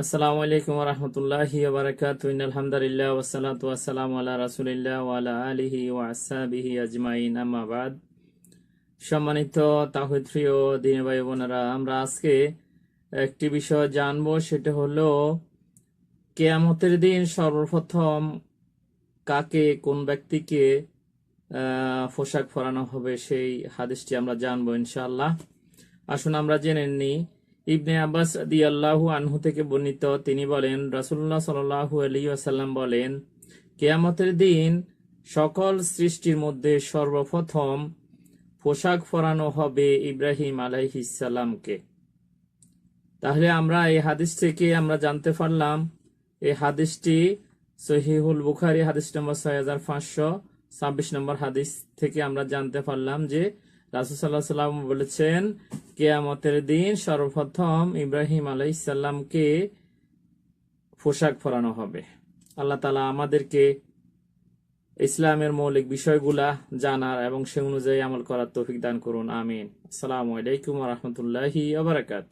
আসসালামু আলাইকুম রহমতুল্লাহি বারাকাত আলহামদুলিল্লাহ ওয়াসালাতু ওয়াসালামু আলা রাসূলিল্লাহ ওয়া আলা আলিহি ওয়া আসহাবিহি আজমাইন। আম্মা বাদ। সম্মানিত তাহিদ প্রিয় দিনে ভাই বোনেরা, আমরা আজকে একটি বিষয় জানব, সেটা হলো কেয়ামতের দিন সর্বপ্রথম কাকে, কোন ব্যক্তিকে পোশাক পরানো হবে, সেই হাদিসটি আমরা জানব ইনশাআল্লাহ। আসুন আমরা জেনে নিই ইবনে আব্বাস আল্লাহু আনহু থেকে বর্ণিত, তিনি বলেন, রাসূলুল্লাহ সাল্লাল্লাহু আলাইহি ওয়াসাল্লাম বলেন, কেয়ামতের দিন সকল সৃষ্টির মধ্যে সর্বপ্রথম পোশাক পরানো হবে ইব্রাহিম আলাইহিসাল্লামকে তাহলে আমরা এই হাদিস থেকে আমরা জানতে পারলাম, এই হাদিসটি সহিহুল বুখারি হাদিস নম্বর ছয় হাজার পাঁচশো ছাব্বিশ নম্বর হাদিস থেকে আমরা জানতে পারলাম যে রাসুসাল্লাহ বলেছেন, কেয়ামতের দিন সর্বপ্রথম ইব্রাহিম আলাইসাল্লামকে পোশাক ফরানো হবে। আল্লাহ তালা আমাদেরকে ইসলামের মৌলিক বিষয়গুলা জানার এবং সে অনুযায়ী আমল করার তৌফিক দান করুন। আমিন। আসসালামু আলাইকুম রহমতুল্লাহি আবরাকাত